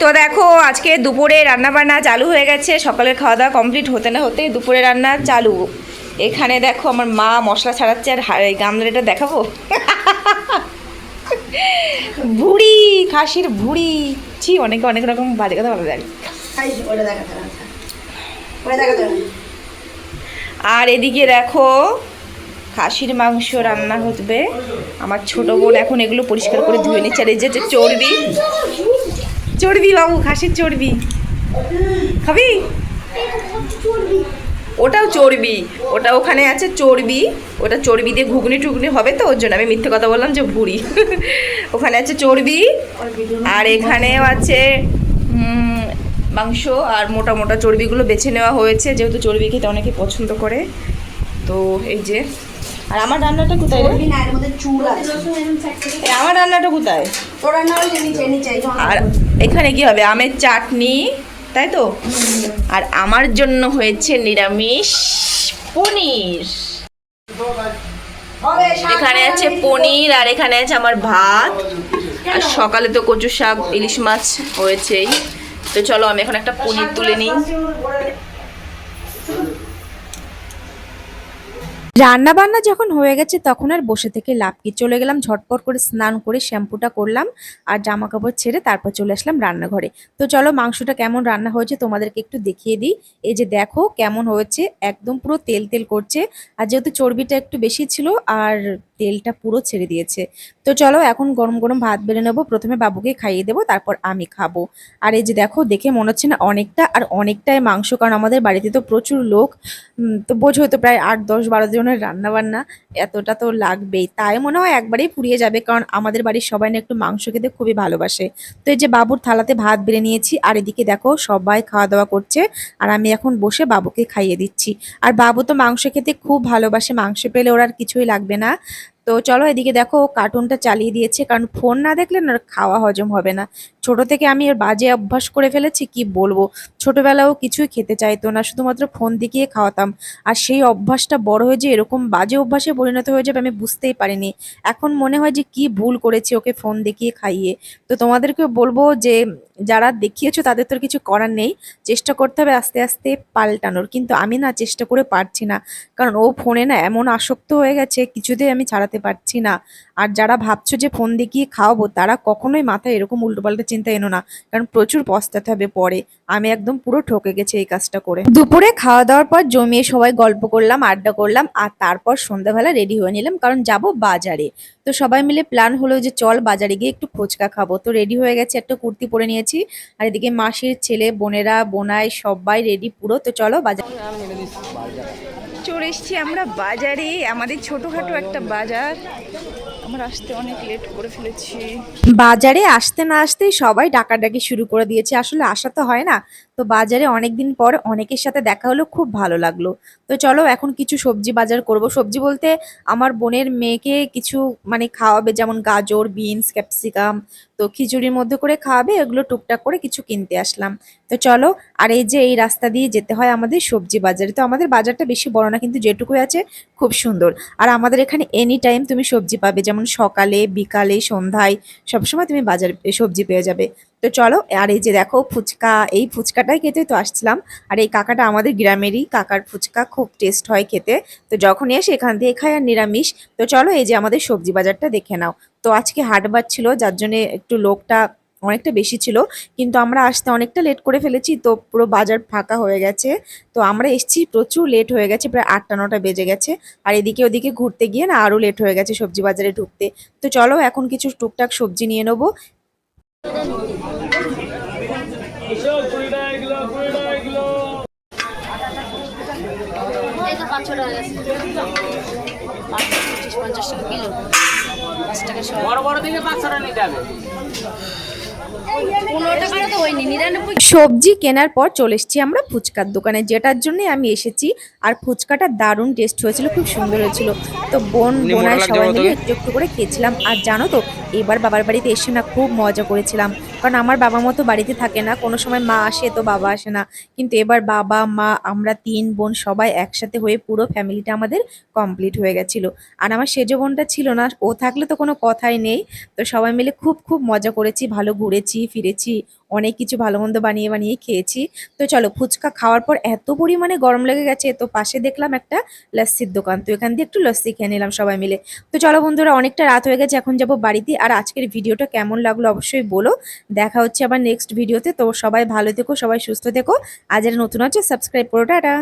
তো দেখো, আজকে দুপুরে রান্না বান্না চালু হয়ে গেছে। সকালের খাওয়া দাওয়া কমপ্লিট হতে না হতেই দুপুরে রান্না চালু। এখানে দেখো, আমার মা মশলা ছাড়াচ্ছে আর এই গামলাটা দেখাবো? ভুড়ি, খাসির ভুড়ি। ছি, অনেক অনেক রকম বাজে কথা ভালো লাগে আর এদিকে দেখো, খাসির মাংস রান্না হতবে আমার ছোট বোন এখন এগুলো পরিষ্কার করে ধুয়ে নিচ্ছে। আর এই যে চর্বি চর্বি বাবু খাসির চর্বি। খাবি? ওটাও চর্বি। ওটা ওখানে আছে চর্বি। ওটা চর্বি দিয়ে ঘুগনি টুগনি হবে তো, ওর জন্য আমি মিথ্যে কথা বললাম যে ভুড়ি। ওখানে আছে চর্বি। আর এখানেও আছে মাংস আর মোটা মোটা চর্বিগুলো বেছে নেওয়া হয়েছে। যেহেতু চর্বি খেতে অনেকে পছন্দ করে। তো এই যে আর আমার রান্নাটা কোথায় রে? আমার রান্নাটা কোথায়? আর এখানে কি হবে? আমের চাটনি তাই তো? আর আমার জন্য হয়েছে নিরামিষ পনির। এখানে আছে পনির আর এখানে আছে আমার ভাত। আর সকালে তো কচু শাক ইলিশ মাছ হয়েছেই। তো চলো আমি এখন একটা পনির তুলে নিই। রান্না বান্না যখন হয়ে গেছে, তখন আর বসে থেকে লাভ কি? চলে গেলাম, ঝটপট করে স্নান করে শ্যাম্পুটা করলাম আর জামা কাপড় ছেড়ে তারপর চলে আসলাম রান্নাঘরে। তো চলো, মাংসটা কেমন রান্না হয়েছে তোমাদেরকে একটু দেখিয়ে দিই। এই যে দেখো কেমন হয়েছে, একদম পুরো তেল তেল করছে। আর যেহেতু চর্বিটা একটু বেশি ছিল, আর তেলটা পুরো ছেড়ে দিয়েছে। তো চলো এখন গরম গরম ভাত বেড়ে নেব। প্রথমে বাবুকে খাইয়ে দেবো, তারপর আমি খাব। আর এই যে দেখো, দেখে মনে হচ্ছে না অনেকটা আর অনেকটাই মাংস, কারণ আমাদের বাড়িতে তো প্রচুর লোক। তো বোঝো তো প্রায় আট, দশ, বারো জনের রান্না বান্না এতটা তো লাগবেই। তাই মনে হয় একবারেই ফুরিয়ে যাবে, কারণ আমাদের বাড়ির সবাই না একটু মাংস খেতে খুবই ভালোবাসে। তো এই যে বাবুর থালাতে ভাত বেড়ে নিয়েছি, আর এদিকে দেখো সবাই খাওয়া দাওয়া করছে, আর আমি এখন বসে বাবুকে খাইয়ে দিচ্ছি। আর বাবু তো মাংস খেতে খুব ভালোবাসে, মাংস পেলে ওর আর কিছুই লাগবে না। তো চলো এদিকে দেখো কার্টুনটা চালিয়ে দিয়েছে। কারণ ফোন না দেখলে না খাওয়া হজম হবে না। ছোট থেকে আমি ওর বাজে অভ্যাস করে ফেলেছি, কি বলব? ছোটবেলাও কিছুই খেতে চাইতো না, শুধুমাত্র ফোন দেখিয়ে খাওয়াতাম। আর সেই অভ্যাসটা বড় হয়ে যে এরকম বাজে অভ্যাসে পরিণত হয়ে যাবে আমি বুঝতেই পারিনি। এখন মনে হয় যে কি ভুল করেছি ওকে ফোন দেখিয়ে খাইয়ে। তো তোমাদেরকে বলব যে, যারা দেখিয়েছো তাদের তো কিছু করার নেই। চেষ্টা করতে হবে আস্তে আস্তে পাল্টানোর। কিন্তু আমি না চেষ্টা করে পারছি না। কারণ ও ফোনে না এমন আসক্ত হয়ে গেছে, কিছুতেই আমি ছাড়াতে পারছি না। আর যারা ভাবছ যে ফোন দেখিয়ে খাওয়াবো, তারা কখনোই মাথায় এরকম উল্টোপাল্টা চিন্তা এনো না। কারণ প্রচুর পস্তাতে হবে পরে। আমি একদম পুরো ঠকে গেছি এই কাজটা করে। দুপুরে খাওয়া দাওয়ার পর জমিয়ে সবাই গল্প করলাম, আড্ডা করলাম, আর তারপর সন্ধ্যাবেলা রেডি হয়ে নিলাম, কারণ যাব বাজারে। তো সবাই মিলে প্ল্যান হলো যে চল বাজারে গিয়ে একটু ফুচকা খাব। তো রেডি হয়ে গেছে, একটা কুর্তি পরে নিয়েছি, আর এদিকে মাসির ছেলে, বোনেরা, বোনাই সবাই রেডি পুরো। তো চলো বাজার চলে এসছি আমরা বাজারে। আমাদের ছোটোখাটো একটা বাজার। আমার আসতে অনেক লেট করে ফেলেছি। বাজারে আসতে না আসতেই সবাই ডাকাডাকি শুরু করে দিয়েছে। আসলে আসা তো হয় না। তো বাজারে অনেক দিন পর অনেকের সাথে দেখা হলো, খুব ভালো লাগল। তো চলো এখন কিছু সবজি বাজার করব। সবজি বলতে আমার বোনের মেয়েকে কিছু মানে খাওয়াবে, যেমন গাজর, বিনস, ক্যাপসিকাম তো খিচুড়ির মধ্যে করে খাওয়াবে এগুলো টুকটাক করে কিছু কিনতে আসলাম। তো চলো, আর এই যে এই রাস্তা দিয়ে যেতে হয় আমাদের সবজি বাজারে। তো আমাদের বাজারটা বেশি বড় না, কিন্তু যেটুকুই আছে খুব সুন্দর। আর আমাদের এখানে এনি টাইম তুমি সবজি পাবে, যেমন সকালে, বিকালে, সন্ধ্যায়, সবসময় তুমি বাজার সবজি পেয়ে যাবে। তো চলো, আর এই যে দেখো ফুচকা, এই ফুচকাটাই খেতে তো আসছিলাম। আর এই কাকাটা আমাদের গ্রামেরই, কাকার ফুচকা খুব টেস্ট হয় খেতে। তো যখনই আসে এখান থেকে খাই আর নিরামিষ। তো চলো, এই যে আমাদের সবজি বাজারটা দেখে নাও। তো আজকে হাটবার ছিল, যার জন্য একটু লোকটা অনেকটা বেশি ছিল। কিন্তু আমরা আসতে অনেকটা লেট করে ফেলেছি, তো পুরো বাজার ফাঁকা হয়ে গেছে। তো আমরা এসছি, প্রচুর লেট হয়ে গেছে, প্রায় আটটা, নটা বেজে গেছে। আর এদিকে ওদিকে ঘুরতে গিয়ে না আরও লেট হয়ে গেছে সবজি বাজারে ঢুকতে। তো চলো, এখন কিছু টুকটাক সবজি নিয়ে নেব। এই বড় দিকে পাঁচশো টাকা বড় বড় নিতে হবে। সবজি কেনার পর চলে এসেছি আমরা ফুচকার দোকানে যেটার জন্য আমি এসেছি। আর ফুচকাটা দারুণ টেস্ট হয়েছিল খুব সুন্দর হয়েছিল। তো বোন বোনায় সবাই মিলে একটু একটু করে খেয়েছিলাম। আর জানো তো এবার বাবার বাড়িতে এসে না খুব মজা করেছিলাম। কারণ আমার বাবা মতো বাড়িতে থাকে না কোনো সময় মা আসে তো বাবা আসে না। কিন্তু এবার বাবা মা আমরা তিন বোন সবাই একসাথে হয়ে পুরো ফ্যামিলিটা আমাদের কমপ্লিট হয়ে গেছিল। আর আমার সেজো বোনটা ছিল না ও থাকলে তো কোনো কথাই নেই। তো সবাই মিলে খুব খুব মজা করেছি ভালো ঘুরেছি ফিরেছি। অনেক কিছু ভালো মন্দ বানিয়ে বানিয়ে খেয়েছি। তো চলো, ফুচকা খাওয়ার পর এত পরিমাণে গরম লেগে গেছে, তো পাশে দেখলাম একটা লস্যির দোকান। তো এখান দিয়ে একটু লস্যি খেয়ে নিলাম সবাই মিলে। তো চলো বন্ধুরা, অনেকটা রাত হয়ে গেছে, এখন যাব বাড়িতে। আর আজকের ভিডিওটা কেমন লাগল অবশ্যই বলো। দেখা হচ্ছে আবার নেক্সট ভিডিওতে তো। সবাই ভালো থেকো, সবাই সুস্থ থেকো। আজ এর নতুন আছে সাবস্ক্রাইব করো, টাটা।